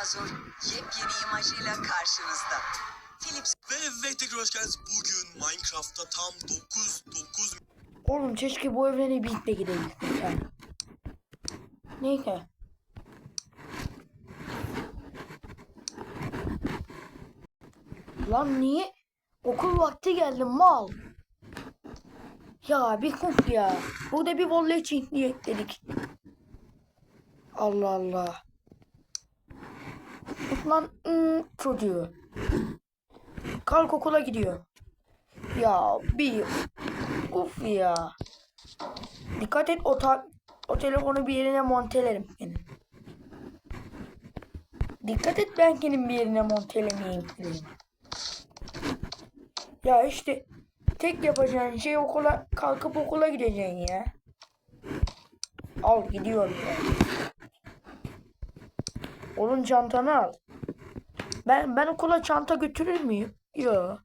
Dinozor yepyeni imajıyla karşınızda. Philips Ve evet tekrar hoş geldiniz. Bugün Minecraft'ta tam 9 9 Oğlum keşke bu evrene birlikte gidebilsek ya. Neyse. Lan niye? Okul vakti geldi mal. Ya bir kuf ya. Burada bir volley çiftliği ekledik. Allah Allah. Lan ım, çocuğu. Kalk okula gidiyor. Ya bir Uf ya. Dikkat et o, ta- o telefonu bir yerine montelerim senin. Dikkat et ben kendim bir yerine montelemeyeyim senin. Ya işte tek yapacağın şey okula kalkıp okula gideceksin ya. Al gidiyorum ya. Oğlum çantanı al. Ben ben okula çanta götürür müyüm? Yok.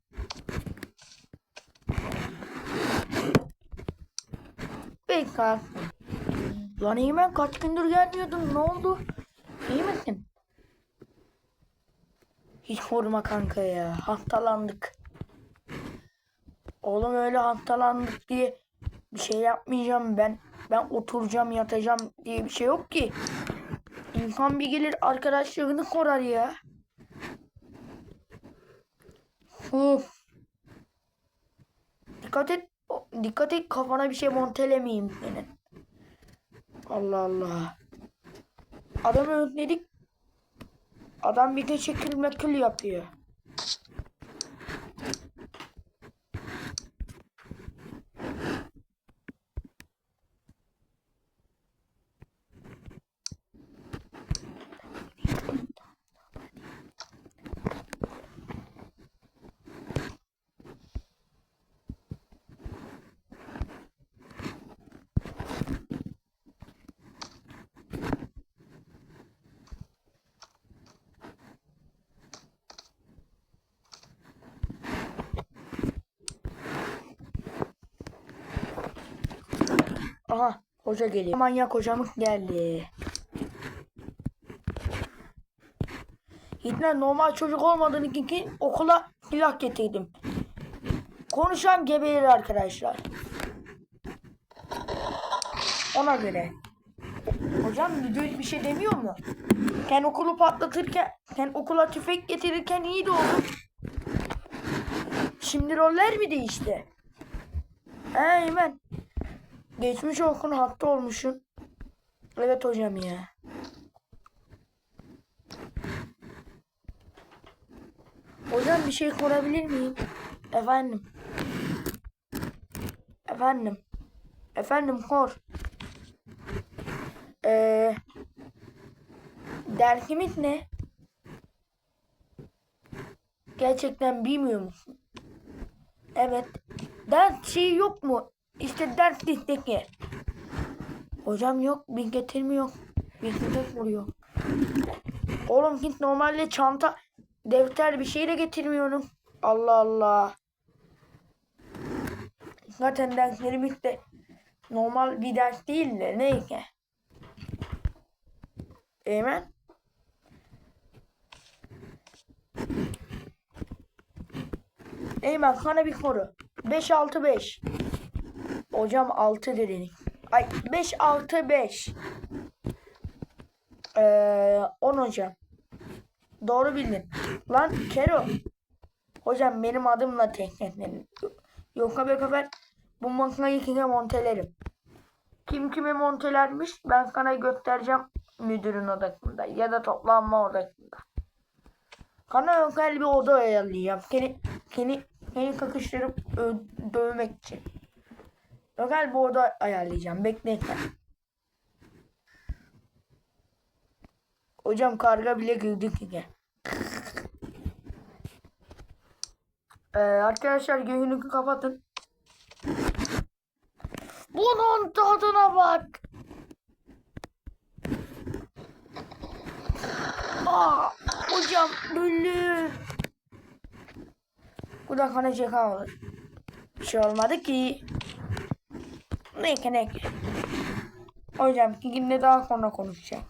Bekar. Lan iyi ben kaç gündür gelmiyordun ne oldu? İyi misin? Hiç sorma kanka ya. Hastalandık. Oğlum öyle hastalandık diye bir şey yapmayacağım ben. Ben oturacağım yatacağım diye bir şey yok ki. İnsan bir gelir arkadaşlarını korar ya. Of. Dikkat et. Dikkat et kafana bir şey montelemeyeyim senin. Allah Allah. Adamı önledik. Adam bir de şekil mekil yapıyor. Aha hoca geliyor. Manyak hocamız geldi. Hitler normal çocuk olmadığını için okula silah getirdim. Konuşan geberir arkadaşlar. Ona göre. Hocam müdür bir şey demiyor mu? Sen okulu patlatırken, sen okula tüfek getirirken iyiydi oğlum. Şimdi roller mi değişti? He hemen. Geçmiş olsun hasta olmuşsun. Evet hocam ya. Hocam bir şey sorabilir miyim? Efendim. Efendim. Efendim sor. Ee, dersimiz ne? Gerçekten bilmiyor musun? Evet. Ders şeyi yok mu? İşte ders listesi. Hocam yok. Bir getirmiyor. Bir getirmiyor. Oğlum hiç normalde çanta, defter bir şey de getirmiyorum. Allah Allah. Zaten derslerimiz de normal bir ders değil de neyse. Eymen. Eymen sana bir soru. 5 6 5. Hocam 6 dedin. Ay 5 6 5. Ee, 10 hocam. Doğru bildin. Lan Kero. Hocam benim adımla teknetlerin. Yoksa be kadar bu makinayı kime montelerim. Kim kime montelermiş ben sana göstereceğim müdürün odasında ya da toplanma odasında. Sana özel bir oda ayarlayacağım. Seni, seni, seni kakıştırıp dövmek için. Özel bir oda ayarlayacağım. Bekle sen. Hocam karga bile güldü ki. Ee, arkadaşlar gözünü kapatın. Bunun tadına bak. Aa, hocam ölü. Bu da kana çekan Bir şey olmadı ki. Neyse ne. Hocam günde daha sonra konuşacağım.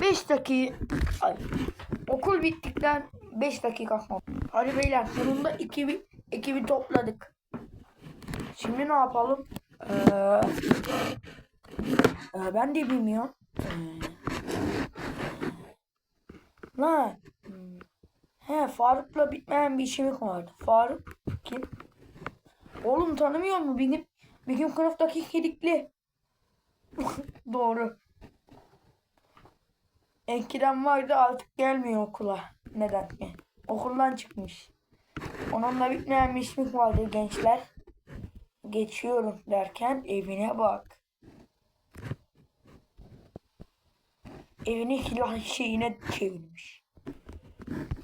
Beş dakika okul bittikten 5 dakika sonra. Hadi beyler sonunda ekibi, ekibi topladık. Şimdi ne yapalım? Ee, e, ben de bilmiyorum. Ee, lan. He Faruk'la bitmeyen bir işimiz vardı. Faruk kim? Oğlum tanımıyor mu? Benim bizim sınıftaki kedikli. Doğru. Eskiden vardı artık gelmiyor okula. Neden? Okuldan çıkmış. Onunla bitmeyen bir işimiz vardı gençler. Geçiyorum derken evine bak. Evini silah şeyine çevirmiş.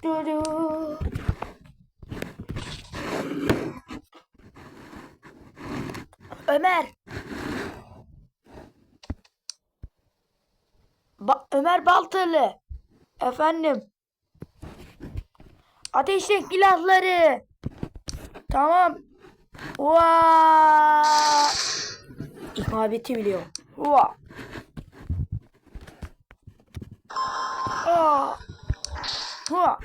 Dudu. Ömer. Ba- Ömer Baltalı. Efendim. Ateşle silahları. Tamam. Vaa. İkabeti biliyor. Vaa. Aa. Vaa.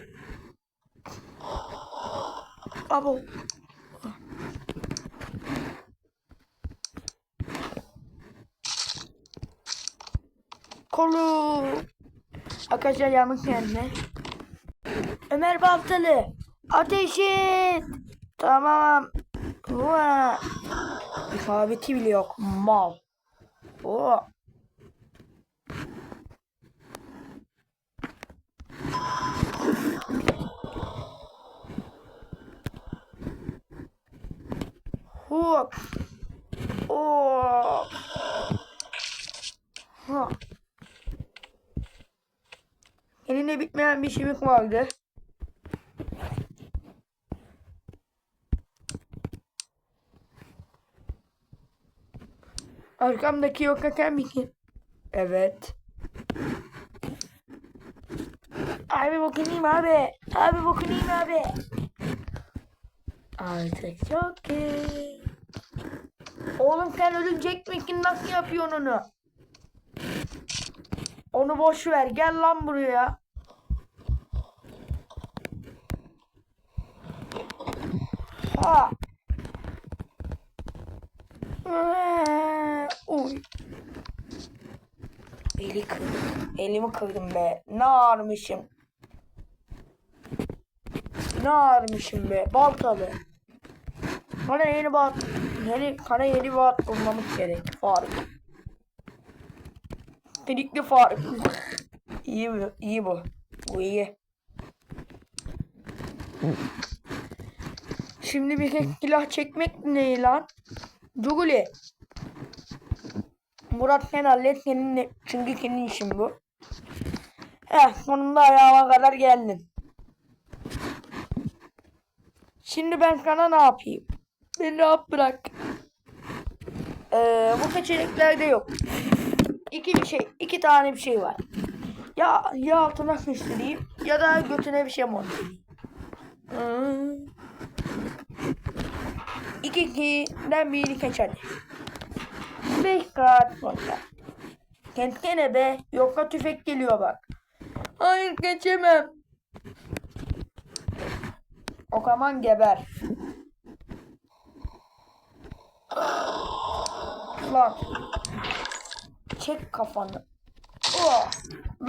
Abo. Kolu. Arkadaşlar yanlış yerine. Ömer Baltalı. Ateş. Tamam. Vaa. İsabeti bile yok. Mal. Vaa. Hop. Hop. Ha. Elinde bitmeyen bir şimik vardı. Arkamdaki yok hakem mi? Evet. Abi bakayım abi. Abi bakayım abi. Artık çok iyi. Oğlum sen ölünecek misin? Nasıl yapıyorsun onu? Onu boş ver. Gel lan buraya. Ha. Ee, Uy. Eli kırdım. Elimi kırdım be. Ne ağırmışım. Ne ağırmışım be. Baltalı. Bana yeni bat. Yeni, kana yeni bat bulmamız gerek. Faruk. Delikli Faruk. iyi bu. iyi bu. Bu iyi. Şimdi bir tek silah çekmek ne lan? Cuguli. Murat sen hallet senin çünkü senin işin bu. Heh sonunda ayağıma kadar geldin. Şimdi ben sana ne yapayım? Beni rahat bırak. Ee, bu seçeneklerde yok. İki bir şey, iki tane bir şey var. Ya ya altına sıçrayayım ya da götüne bir şey monteleyeyim. Hmm. İki ikiden birini seç saat sonra. Kendine be. Yoksa tüfek geliyor bak. Hayır geçemem. O zaman geber. Lan. Çek kafanı. Oh.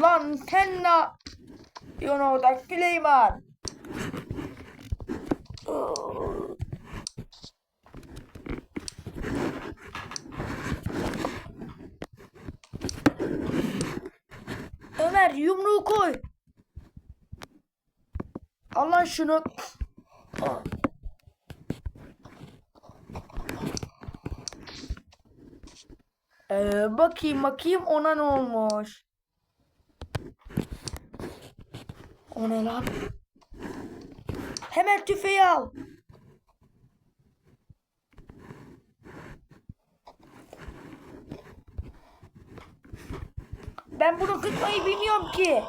Lan sen ne? Know that Süleyman. Oh. Ömer yumruğu koy. Allah şunu. Ee, bakayım bakayım ona ne olmuş. O ne lan? Hemen tüfeği al. Ben bunu kırmayı bilmiyorum ki.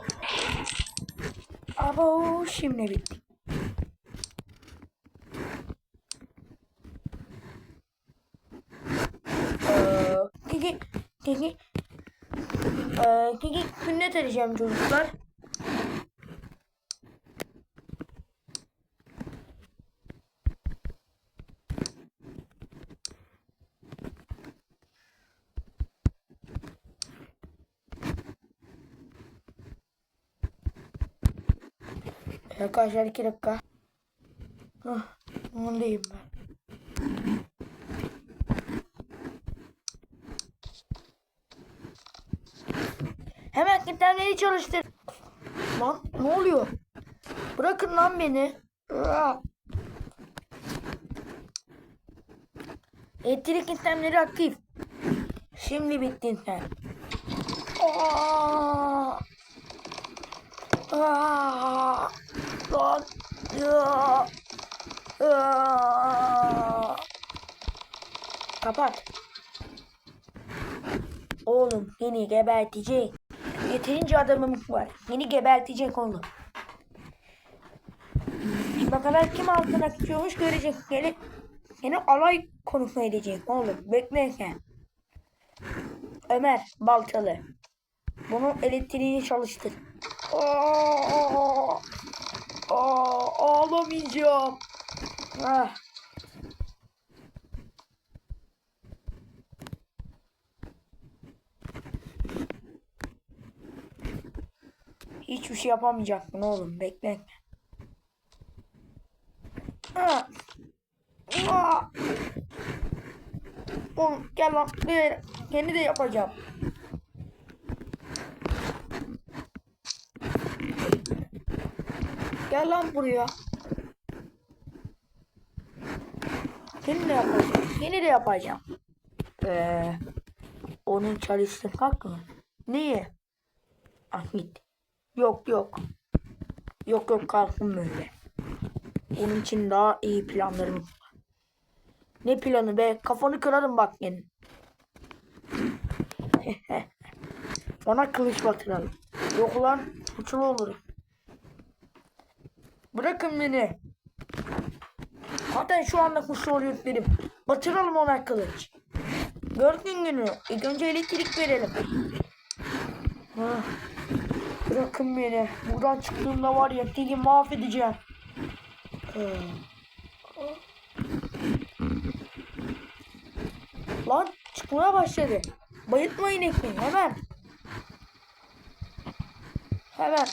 Abo şimdi bitti. Kiki, kiki. Kiki sünnet edeceğim çocuklar. Arkadaşlar iki dakika. Hah, ondayım ben. Hemen kitlenmeyi çalıştır. Lan ne oluyor? Bırakın lan beni. Elektrik sistemleri aktif. Şimdi bittin sen. Aa. Aa. Lan. Kapat. Oğlum seni gebertecek. Yeterince adamım var. Beni gebertecek oğlum. Kadar kim altına geçiyormuş görecek. Seni, seni alay konusu edecek oğlum. Bekle sen. Ömer Baltalı. Bunun elektriğini çalıştır. Aa, aa, ağlamayacağım. Ah. Hiçbir şey yapamayacaksın oğlum. Bekle. Oğlum gel lan. Kendi de yapacağım. Gel lan buraya. Seni de yapacağım. Seni de yapacağım. Ee, onun çalıştırmak mı? Niye? Ahmet. Yok yok. Yok yok kalsın böyle. Onun için daha iyi planlarım var. Ne planı be? Kafanı kırarım bak senin. Ona kılıç batıralım. Yok lan suçlu olurum. Bırakın beni. Zaten şu anda suçlu oluyor dedim. Batıralım ona kılıç. Gördün günü. İlk önce elektrik verelim. Bırakın beni. Buradan çıktığımda var ya seni mahvedeceğim. Ee. Lan çıkmaya başladı. Bayıltma inekliği hemen. Hemen.